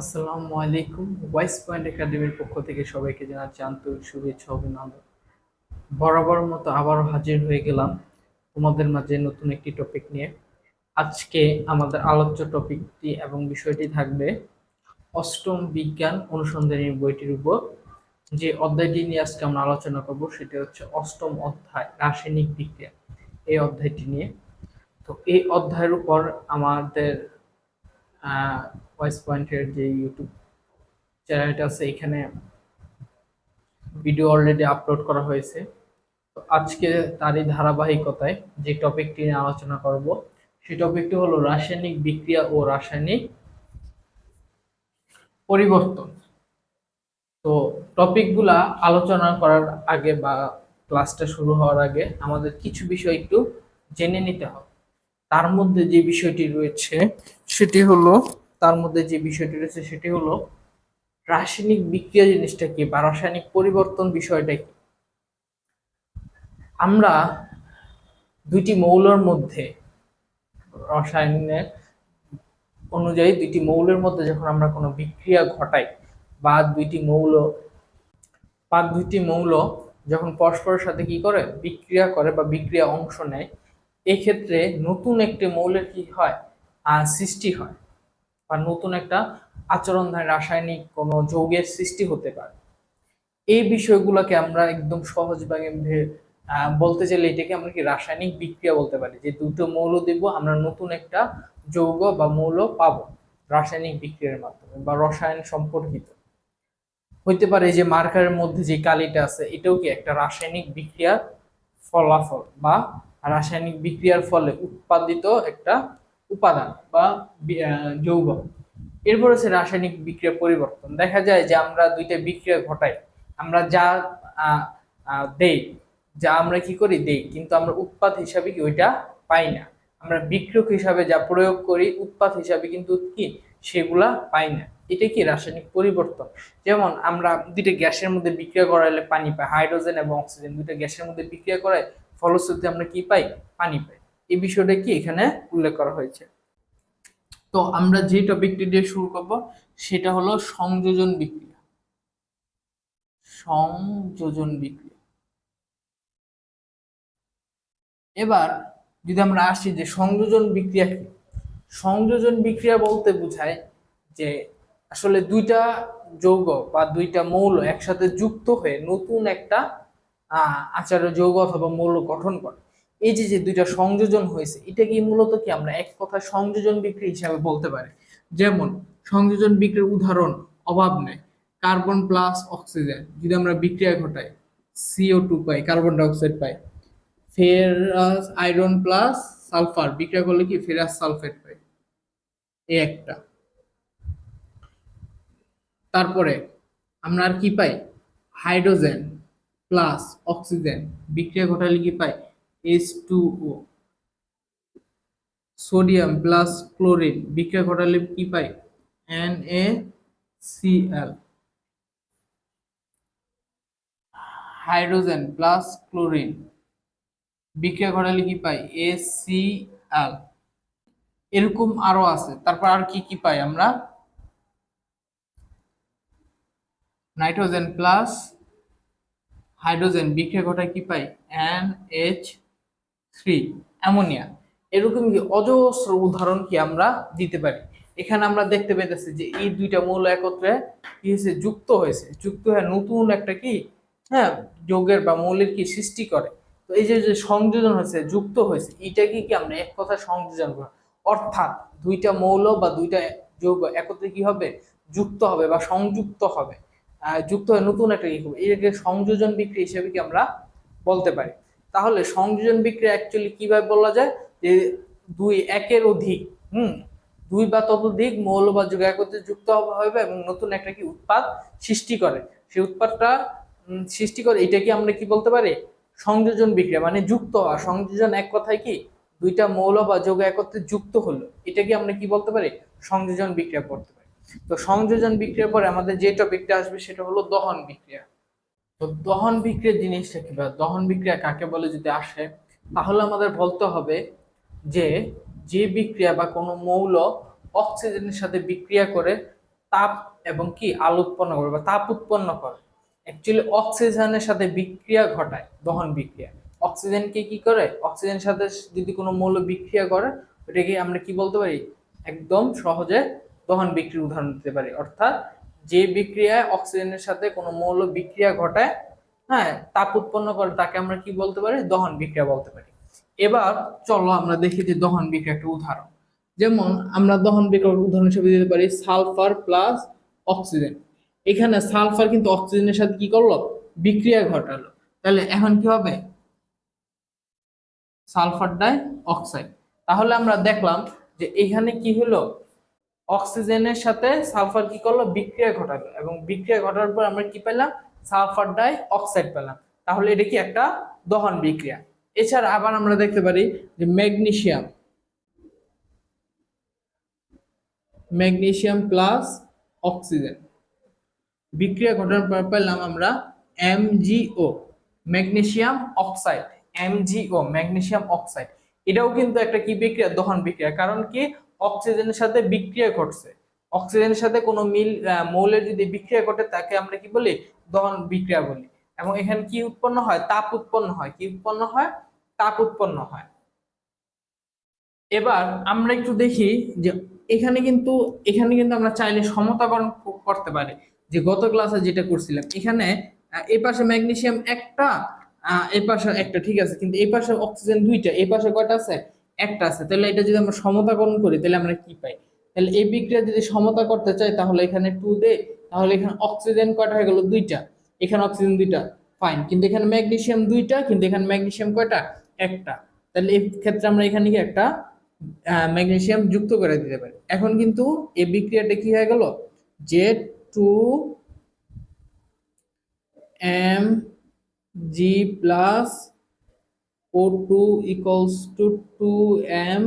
আসসালামু আলাইকুম। Wise point একাডেমির পক্ষ থেকে সবাইকে জানাচ্ছি আন্তরিক শুভেচ্ছা অভিনন্দন। বরাবর মতো আবারও হাজির হয়ে গেলাম তোমাদের মাঝে নতুন একটি টপিক নিয়ে। আজকে আমাদের আলোচ্য টপিকটি এবং বিষয়টি থাকবে অষ্টম বিজ্ঞান অনুসন্ধানী বইটির উপর। যে অধ্যায়টি নিয়ে আজকে আমরা আলোচনা করব সেটা হচ্ছে অষ্টম অধ্যায়, রাসায়নিক বিক্রিয়া। এই অধ্যায়টি নিয়ে। তো এই অধ্যায়ের উপর আমাদের ভয়েস পয়েন্টের যে ইউটিউব চ্যানেলটা আছে, এখানে ভিডিও অলরেডি আপলোড করা হয়েছে। তো আজকে তারই ধারাবাহিকতায় যে টপিকটি নিয়ে আলোচনা করব সেই টপিকটি হলো রাসায়নিক বিক্রিয়া ও রাসায়নিক পরিবর্তন। তো টপিকগুলা আলোচনা করার আগে বা ক্লাসটা শুরু হওয়ার আগে আমাদের কিছু বিষয় একটু জেনে নিতে হবে। তার মধ্যে যে বিষয়টি রয়েছে, সেটি হলো, তার মধ্যে যে বিষয়টি রয়েছে সেটি হলো, রাসায়নিক বিক্রিয়া জিনিসটা কি বা রাসায়নিক পরিবর্তন বিষয়টা কি? আমরা দুইটি মৌলের মধ্যে, রসায়নের অনুযায়ী দুইটি মৌলের মধ্যে যখন আমরা কোনো বিক্রিয়া ঘটাই বা দুইটি মৌল, বা দুইটি মৌল যখন পরস্পরের সাথে কি করে? বিক্রিয়া করে বা বিক্রিয়া অংশ নেয় এক্ষেত্রে নতুন একটি মৌলের কি হয়? সৃষ্টি হয়। বা নতুন একটা আচরণ আচরণধারী রাসায়নিক কোনো যৌগের সৃষ্টি হতে পারে। এই বিষয়গুলোকে আমরা একদম সহজভাবে বলতে চাইলে এটাকে আমরা কি রাসায়নিক বিক্রিয়া বলতে পারি। যে দুটো মৌল দেব আমরা নতুন একটা যৌগ বা মৌল পাবো রাসায়নিক বিক্রিয়ার মাধ্যমে বা রসায়ন সম্পর্কিত। হইতে পারে যে মার্কারের মধ্যে যে কালিটা আছে, এটাও কি একটা রাসায়নিক বিক্রিয়ার ফলাফল বা রাসায়নিক বিক্রিয়ার ফলে উৎপাদিত একটা উপাদান বা যৌগ। এরপর হচ্ছে রাসায়নিক বিক্রিয়া পরিবর্তন। দেখা যায় যে আমরা দুইটা বিক্রিয়া ঘটাই। আমরা যা দেই, যা আমরা কি করি? দেই। কিন্তু আমরা উৎপাদ হিসাবে কি ওইটা পাই না। আমরা বিক্রিয়ক হিসাবে যা প্রয়োগ করি, উৎপাদ হিসাবে কিন্তু কি? সেগুলা পাই না। এটা কি? রাসায়নিক পরিবর্তন। যেমন আমরা দুইটা গ্যাসের মধ্যে বিক্রিয়া করাইলে পানি পাই হাইড্রোজেন এবং অক্সিজেন দুইটা গ্যাসের মধ্যে বিক্রিয়া করায় ফলশ্রুতিতে আমরা কি পাই? পানি পাই। এই বিষয়টা কি এখানে উল্লেখ করা হয়েছে। তো আমরা যে টপিকটি দিয়ে শুরু করব, সেটা হলো সংযোজন বিক্রিয়া। সংযোজন বিক্রিয়া। এবার যদি আমরা আসি যে সংযোজন বিক্রিয়া কি? সংযোজন বিক্রিয়া বলতে বোঝায় যে আসলে দুইটা যৌগ বা দুইটা মৌল একসাথে যুক্ত হয়ে নতুন একটা আহ, আচার্য যৌগ অথবা মৌল গঠন করে। এই যে যে দুইটা সংযোজন হয়েছে এটা কি মূলত কি আমরা এক কথা সংযোজন বিক্রিয়া হিসাবে বলতে পারি। যেমন সংযোজন বিক্রিয়ার উদাহরণ অভাব নেই। কার্বন প্লাস অক্সিজেন যদি আমরা বিক্রিয়া ঘটাই সিও টু পাই কার্বন ডাইঅক্সাইড পাই। ফেরাস আয়রন প্লাস সালফার বিক্রিয়া করলে কি? ফেরাস সালফেট পাই। এই একটা। তারপরে আমরা আর কি পাই? Hydrogen plus oxygen. বিক্রিয়া ঘটালে কি পাই H two O sodium plus chlorine. বিক্রিয়া ঘটালে কি পাই N A C L hydrogen plus chlorine. বিক্রিয়া ঘটালে কি পাই এল এরকম আরও আছে। তারপর আর কি কি পাই আমরা? নাইট্রোজেন প্লাস হাইড্রোজেন বিক্রিয়া ঘটায় কি পাই? N H three, ammonia. এরকম কি অজস্র উদাহরণ কি আমরা দিতে পারি? এখানে আমরা দেখতে পেতেছি যে এই দুইটা মৌল একত্রে কি হয়েছে? যুক্ত হয়েছে। যুক্ত হয়ে নতুন একটা কি? হ্যাঁ যৌগের বা মৌলের কি সৃষ্টি করে। তো এই যে সংযোজন হয়েছে, যুক্ত হয়েছে এইটাকে কি আমরা এক কথা সংযোজন করি? অর্থাৎ দুইটা মৌল বা দুইটা যৌগ একত্রে কি হবে? যুক্ত হবে বা সংযুক্ত হবে। যুক্ত হয়ে নতুন একটা কি হবে এটাকে সংযোজন বিক্রিয়া হিসেবে কি আমরা বলতে পারি? তাহলে সংযোজন বিক্রিয়া অ্যাকচুয়ালি কীভাবে বলা যায়? যে দুই একের অধিক, হুম? দুই বা ততোধিক মৌল বা যৌগ একত্রে যুক্ত হবে এবং নতুন একটা কি উৎপাদ সৃষ্টি করে। সেই উৎপাদটা সৃষ্টি করে এটাকে আমরা কি বলতে পারি? সংযোজন বিক্রিয়া মানে যুক্ত হওয়া। সংযোজন এক কথায় কি? দুইটা মৌল বা যৌগ একত্রে যুক্ত হলো। এটাকে আমরা কি বলতে পারি? সংযোজন বিক্রিয়া পারি। তো সংযোজন বিক্রিয়ার পরে আমাদের যে টপিকটা আসবে সেটা হলো দহন বিক্রিয়া। তো দহন বিক্রিয়া জিনিসটা কি বা দহন বিক্রিয়া কাকে বলে যদি আসে, তাহলে আমাদের বলতে হবে যে যে বিক্রিয়া বা কোনো মৌল অক্সিজেনের সাথে বিক্রিয়া করে তাপ এবং কি আলো উৎপন্ন করে বা তাপ উৎপন্ন করে। অ্যাকচুয়ালি অক্সিজেনের সাথে বিক্রিয়া ঘটায় দহন বিক্রিয়া। অক্সিজেনকে কি করে? অক্সিজেনের সাথে যদি কোনো মৌল বিক্রিয়া করে, ওটাকে আমরা কি বলতে পারি? একদম সহজে দহন বিক্রির উদাহরণ দিতে পারি। অর্থাৎ যে বিক্রিয়ায় অক্সিজেনের সাথে কোনো মৌল বিক্রিয়া ঘটায় হ্যাঁ তাপ উৎপন্ন করে, তাকে আমরা কি বলতে পারি? দহন বিক্রিয়া বলতে পারি। এবার চলো আমরা দেখি যে দহন বিক্রিয়া একটা উদাহরণ। যেমন আমরা দহন বিক্রিয়ার উদাহরণ হিসেবে দিতে পারি, সালফার প্লাস অক্সিজেন। এখানে সালফার কিন্তু অক্সিজেনের সাথে কি করল? বিক্রিয়া ঘটালো। তাহলে এখন কি হবে? Sulphur dioxide. তাহলে আমরা দেখলাম যে এখানে কি হলো? অক্সিজেনের সাথে সালফার কি করল? বিক্রিয়া ঘটালো। এবং বিক্রিয়া ঘটার পর আমরা কি পেলাম? সালফার ডাই অক্সাইড পেলাম। তাহলে এটা কি একটা দহন বিক্রিয়া। এছাড়া আবার আমরা দেখতে পারি যে ম্যাগনেসিয়াম ম্যাগনেসিয়াম প্লাস অক্সিজেন। বিক্রিয়া ঘটার পর পেলাম আমরা MgO magnesium oxide, MgO, magnesium oxide. এটাও কিন্তু একটা কি বিক্রিয়া? দহন বিক্রিয়া। কারণ কি? অক্সিজেনের সাথে বিক্রিয়া ঘটছে। অক্সিজেনের সাথে কোনো মিল মৌলের যদি বিক্রিয়া ঘটে, তাকে আমরা কি বলি? দহন বিক্রিয়া বলি। এবং এখানে কি উৎপন্ন হয়? তাপ উৎপন্ন হয়। কি উৎপন্ন হয়? তাপ উৎপন্ন হয়। এবার আমরা একটু দেখি যে এখানে কিন্তু এখানে কিন্তু আমরা চাইলে সমতাকরণ করতে পারি। যে গত ক্লাসে যেটা করছিলাম, এখানে এই পাশে ম্যাগনেসিয়াম একটা এই পাশে একটা, ঠিক আছে? কিন্তু এই পাশে অক্সিজেন দুইটা এই পাশে কয়টা আছে? একটা আছে, তাহলে এটা যদি আমরা সমতাকরণ করি, তাহলে আমরা কি পাই? তাহলে এই বিক্রিয়া যদি সমতা করতে চাই, তাহলে এখানে টু দে, তাহলে এখানে অক্সিজেন কয়টা হয়ে গেল? দুইটা। এখানে অক্সিজেন দুইটা ফাইন কিন্তু এখানে ম্যাগনেসিয়াম দুইটা, কিন্তু এখানে ম্যাগনেসিয়াম কয়টা? একটা। তাহলে এই ক্ষেত্রে আমরা এখানে কি একটা ম্যাগনেসিয়াম যুক্ত করে দিতে পারি। এখন কিন্তু এই বিক্রিয়াটা কি হয়ে গেল? যে two M G plus O two equals two two M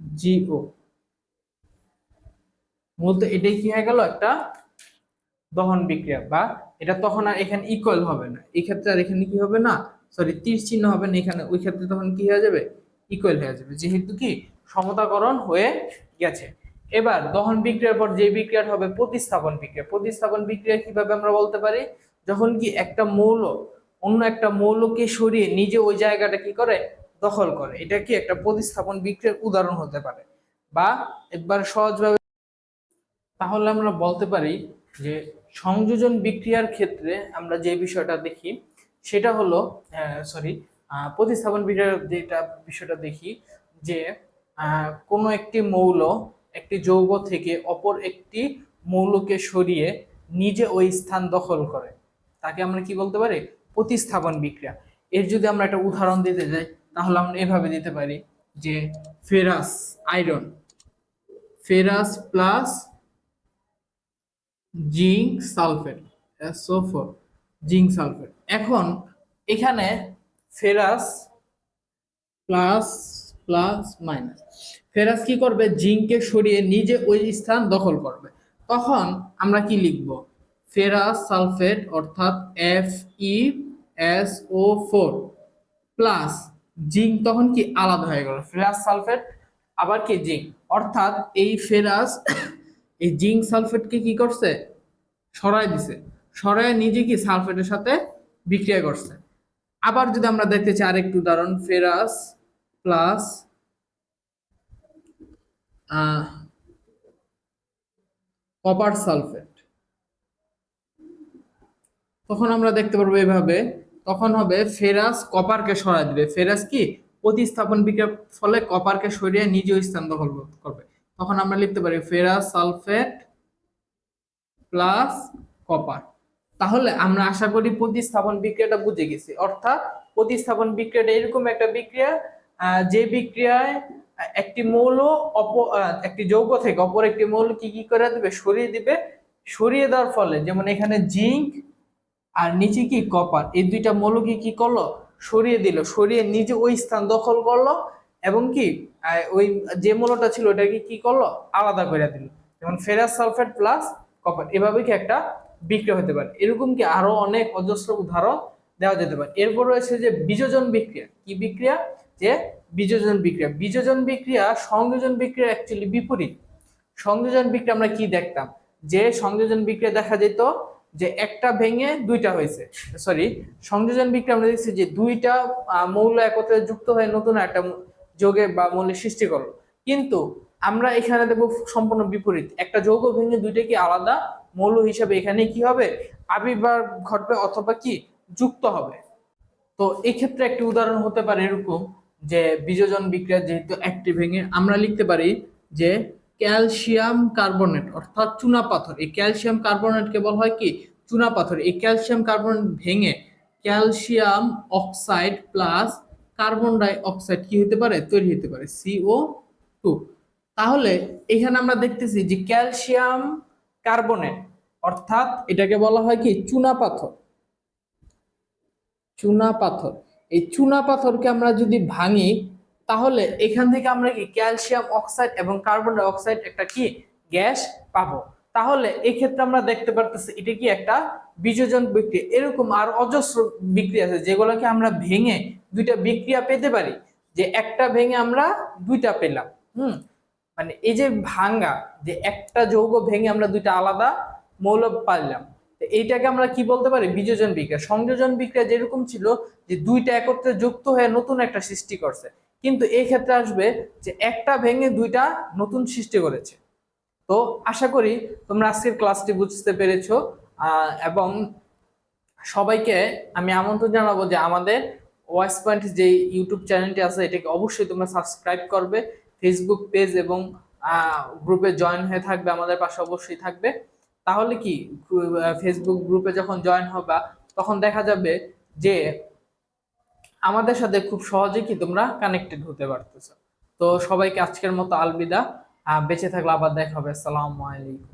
G O মূলত এটাই কি হয়ে গেল? একটা দহন বিক্রিয়া, বা এটা তখন আর এখানে ইকুয়াল হবে না। এই ক্ষেত্রে আর এখানে কি হবে না? সরি তীর চিহ্ন হবে না এখানে। ওই ক্ষেত্রে তখন কি হয়ে যাবে? ইকুয়াল হয়ে যাবে। যেহেতু কি? সমতাকরণ হয়ে গেছে। এবার দহন বিক্রিয়ার পর যে বিক্রিয়াটা হবে, প্রতিস্থাপন বিক্রিয়া। প্রতিস্থাপন বিক্রিয়া কীভাবে আমরা বলতে পারি? যখন কি একটা মৌল অন্য একটা মৌলকে সরিয়ে নিজে ওই জায়গাটা কি করে? দখল করে। এটা কি একটা প্রতিস্থাপন বিক্রিয়ার উদাহরণ হতে পারে? বা একবার সহজভাবে তাহলে আমরা বলতে পারি যে সংযোজন বিক্রিয়ার ক্ষেত্রে আমরা যে বিষয়টা দেখি, সেটা হলো সরি প্রতিস্থাপন বিক্রিয়ার যেটা বিষয়টা দেখি যে কোনো একটি মৌল একটি যৌগ থেকে অপর একটি মৌলকে সরিয়ে নিজে ওই স্থান দখল করে। তাকে আমরা কি বলতে পারি? প্রতিস্থাপন বিক্রিয়া। এর যদি আমরা একটা উদাহরণ দিতে যাই, তাহলে আমরা এভাবে দিতে পারি যে ferrous iron, ferrous plus zinc sulphate SO4 four zinc sulphate. এখন এখানে ferrous plus plus minus. Ferrous কি করবে? জিঙ্ককে সরিয়ে নিজে ওই স্থান দখল করবে। তখন আমরা কি লিখব? ফেরাস সালফেট অর্থাৎ F E S O four plus zinc তখন কি আলাদা হয়ে গেল? ফেরাস সালফেট আবার কি জিঙ্ক? অর্থাৎ এই ফেরাস, এই জিঙ্ক সালফেটকে কি করছে? সরাই দিছে। সরাই নিজে কি সালফেটের সাথে বিক্রিয়া করছে। আবার যদি আমরা দেখতে চাই আরেকটু উদাহরণ, ফেরাস প্লাস কপার সালফেট তখন আমরা দেখতে পারব এভাবে, তখন হবে ফেরাস কপারকে সরাই দিবে। ফেরাস কি? প্রতিস্থাপন বিক্রিয়ার ফলে কপারকে সরিয়ে নিজে স্থান দখল করবে। তখন আমরা লিখতে পারি ফেরাস সালফেট প্লাস কপার। তাহলে আমরা আশা করি প্রতিস্থাপন বিক্রিয়াটা বুঝে গেছি। অর্থাৎ প্রতিস্থাপন বিক্রিয়াটা এরকম একটা বিক্রিয়া যে বিক্রিয়ায় একটি মৌল অপ একটি যৌগ থেকে অপর একটি মৌল কি কি করে দিবে? সরিয়ে দিবে। সরিয়ে দেওয়ার ফলে, যেমন এখানে জিঙ্ক আর নিচে কি কপার এই দুইটা মৌলকে কি করল? সরিয়ে দিল। সরিয়ে নিজে ওই স্থান দখল করল এবং কি ওই যে মৌলটা ছিল ওটাকে কি করল? আলাদা করে দিল। যেমন ফেরাস সালফেট প্লাস কপার এভাবে কি একটা বিক্রিয়া হতে পারে। এরকম কি আরও অনেক অজস্র উদাহরণ দেওয়া যেতে পারে। এরপর রয়েছে যে বিযোজন বিক্রিয়া। কি বিক্রিয়া? যে বিযোজন বিক্রিয়া। বিযোজন বিক্রিয়া সংযোজন বিক্রিয়া অ্যাকচুয়ালি বিপরীত। সংযোজন বিক্রিয়া আমরা কি দেখতাম? যে সংযোজন বিক্রিয়া দেখা যেত যে একটা ভেঙে দুইটা হয়েছে। সরি সংযোজন বিক্রিয়া আমরা দেখছি যে দুইটা মৌল একত্রে যুক্ত হয়ে নতুন একটা যোগে বা মৌলের সৃষ্টি করল। কিন্তু আমরা এখানে দেখব সম্পূর্ণ বিপরীত। একটা যৌগ ভেঙে দুইটা কি আলাদা মৌল হিসাবে এখানে কি হবে? আবির্ভাব ঘটবে অথবা কি? যুক্ত হবে। তো এই ক্ষেত্রে একটি উদাহরণ হতে পারে এরকম যে বিযোজন বিক্রিয়া যেহেতু একটি ভেঙে, আমরা লিখতে পারি যে ক্যালসিয়াম কার্বনেট, অর্থাৎ চুনা পাথর। এই ক্যালসিয়াম কার্বনেটকে বলা হয় কি? চুনা পাথর। এই ক্যালসিয়াম কার্বনেট ভেঙে calcium oxide plus carbon dioxide কি হতে পারে? তৈরি হতে পারে সিও টু। তাহলে এখানে আমরা দেখতেছি যে ক্যালসিয়াম কার্বনেট, অর্থাৎ এটাকে বলা হয় কি? চুনা পাথর। চুনা পাথর। এই চুনা পাথরকে আমরা যদি ভাঙি তাহলে এখান থেকে আমরা কি ক্যালসিয়াম অক্সাইড এবং কার্বন ডাই অক্সাইড একটা কি গ্যাস পাবো? তাহলে এই ক্ষেত্রে আমরা দেখতে পারতেছি এটা কি একটা বিযোজন বিক্রিয়া। এরকম আর অজস্র বিক্রিয়া আছে যেগুলোকে আমরা ভেঙে দুইটা বিক্রিয়া পেতে পারি। যে একটা ভেঙে আমরা দুইটা পেলাম, হুম? মানে এই যে ভাঙ্গা, যে একটা যৌগ ভেঙে আমরা দুইটা আলাদা মৌল পাইলাম এইটাকে আমরা কি বলতে পারি? বিযোজন বিক্রিয়া। সংযোজন বিক্রিয়া যেরকম ছিল যে দুইটা একত্রে যুক্ত হয়ে নতুন একটা সৃষ্টি করছে। কিন্তু এই ক্ষেত্রে আসবে যে একটা ভেঙে দুইটা নতুন সৃষ্টি করেছে। তো আশা করি তোমরা আজকের ক্লাসটি বুঝতে পেরেছ এবং সবাইকে আমি আমন্ত্রণ জানাব যে আমাদের ওয়াইস পয়েন্ট যে ইউটিউব চ্যানেলটি আছে, এটাকে অবশ্যই তোমরা সাবস্ক্রাইব করবে। ফেসবুক পেজ এবং গ্রুপে জয়েন হয়ে থাকবে, আমাদের পাশে অবশ্যই থাকবে। তাহলে কি, ফেসবুক গ্রুপে যখন জয়েন হবা, তখন দেখা যাবে যে আমাদের সাথে খুব সহজে কি তোমরা কানেক্টেড হতে পারতেছো। তো সবাইকে আজকের মতো আলবিদা। বেঁচে থাকলে আবার দেখা হবে। আসসালামু আলাইকুম।